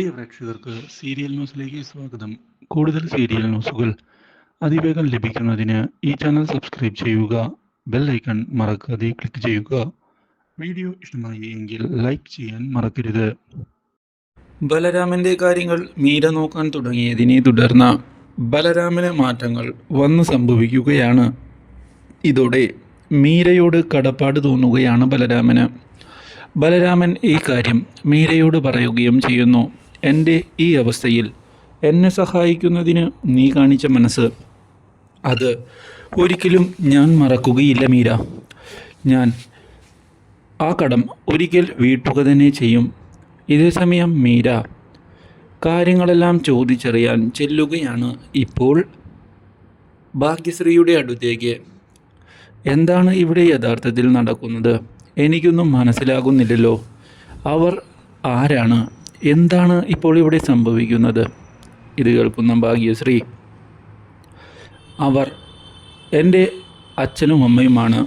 പ്രിയ പ്രേക്ഷകർക്ക് സീരിയൽ ന്യൂസിലേക്ക് സ്വാഗതം. കൂടുതൽ സീരിയൽ ന്യൂസുകൾ അതിവേഗം ലഭിക്കുന്നതിന് ഈ ചാനൽ സബ്സ്ക്രൈബ് ചെയ്യുക ബെൽ ഐക്കൺ മറക്കാതെ ക്ലിക്ക് ചെയ്യുക. വീഡിയോ ഇഷ്ടമായി എങ്കിൽ ലൈക്ക് ചെയ്യാൻ മറക്കരുത്. ബലരാമന്റെ കാര്യങ്ങൾ മീര നോക്കാൻ തുടങ്ങിയതിനെ തുടർന്ന് ബലരാമന് മാറ്റങ്ങൾ വന്നു സംഭവിക്കുകയാണ്. ഇതോടെ മീരയോട് കടപ്പാട് തോന്നുകയാണ് ബലരാമന്. ബലരാമൻ ഈ കാര്യം മീരയോട് പറയുകയും ചെയ്യുന്നു. എന്റെ ഈ അവസ്ഥയിൽ എന്നെ സഹായിക്കുന്നതിന് നീ കാണിച്ച മനസ്സ്. അത് ഒരിക്കലും ഞാൻ മറക്കുകയില്ല മീര. ഞാൻ ആ കടം ഒരിക്കൽ വീട്ടുക തന്നെ ചെയ്യും. ഇതേ സമയം മീര കാര്യങ്ങളെല്ലാം ചോദിച്ചറിയാൻ ചെല്ലുകയാണ് ഇപ്പോൾ ഭാഗ്യശ്രീയുടെ അടുത്തേക്ക്. എന്താണ് ഇവിടെ യഥാർത്ഥത്തിൽ നടക്കുന്നത്? എനിക്കൊന്നും മനസ്സിലാകുന്നില്ലല്ലോ. അവർ ആരാണ്? എന്താണ് ഇപ്പോൾ ഇവിടെ സംഭവിക്കുന്നത്? ഇത് കേൾക്കുന്ന ഭാഗ്യശ്രീ. അവർ എന്റെ അച്ഛനും അമ്മയുമാണ്.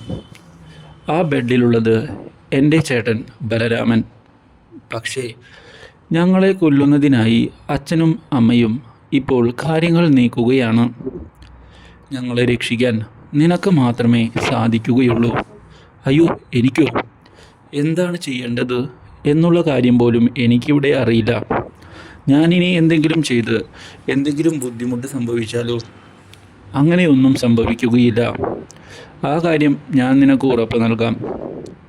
ആ ബെഡിലുള്ളത് എന്റെ ചേട്ടൻ ബലരാമൻ. പക്ഷേ ഞങ്ങളെ കൊല്ലുന്നതിനായി അച്ഛനും അമ്മയും ഇപ്പോൾ കാര്യങ്ങൾ നീക്കുകയാണ്. ഞങ്ങളെ രക്ഷിക്കാൻ നിനക്ക് മാത്രമേ സാധിക്കുകയുള്ളൂ. അയ്യോ എനിക്കോ? എന്താണ് ചെയ്യേണ്ടത്? എന്നുള്ള കാര്യം പോലും എനിക്കിവിടെ അറിയില്ല. ഞാനിനി എന്തെങ്കിലും ചെയ്ത് എന്തെങ്കിലും ബുദ്ധിമുട്ട് സംഭവിച്ചാലോ? അങ്ങനെയൊന്നും സംഭവിക്കുകയില്ല. ആ കാര്യം ഞാൻ നിനക്ക് ഉറപ്പ് നൽകാം.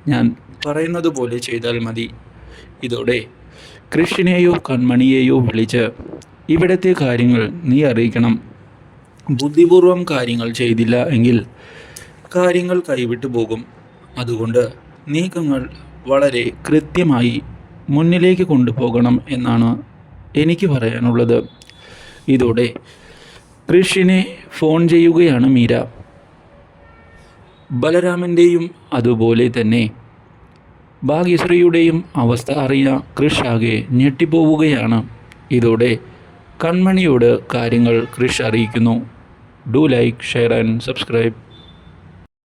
ഞാൻ പറയുന്നത് പോലെ ചെയ്താൽ മതി. ഇതോടെ കൃഷിനെയോ കൺമണിയെയോ വിളിച്ച് ഇവിടത്തെ കാര്യങ്ങൾ നീ അറിയിക്കണം. ബുദ്ധിപൂർവം കാര്യങ്ങൾ ചെയ്തില്ല എങ്കിൽ കാര്യങ്ങൾ കൈവിട്ടു പോകും. അതുകൊണ്ട് നീക്കങ്ങൾ വളരെ കൃത്യമായി മുന്നിലേക്ക് കൊണ്ടുപോകണം എന്നാണ് എനിക്ക് പറയാനുള്ളത്. ഇതോടെ കൃഷിനെ ഫോൺ ചെയ്യുകയാണ് മീര. ബലരാമന്റെയും അതുപോലെ തന്നെ ഭാഗ്യശ്രീയുടെയും അവസ്ഥ അറിയ കൃഷ് ആകെ ഞെട്ടിപ്പോവുകയാണ്. ഇതോടെ കൺമണിയോട് കാര്യങ്ങൾ കൃഷ് അറിയിക്കുന്നു. Do like share and subscribe.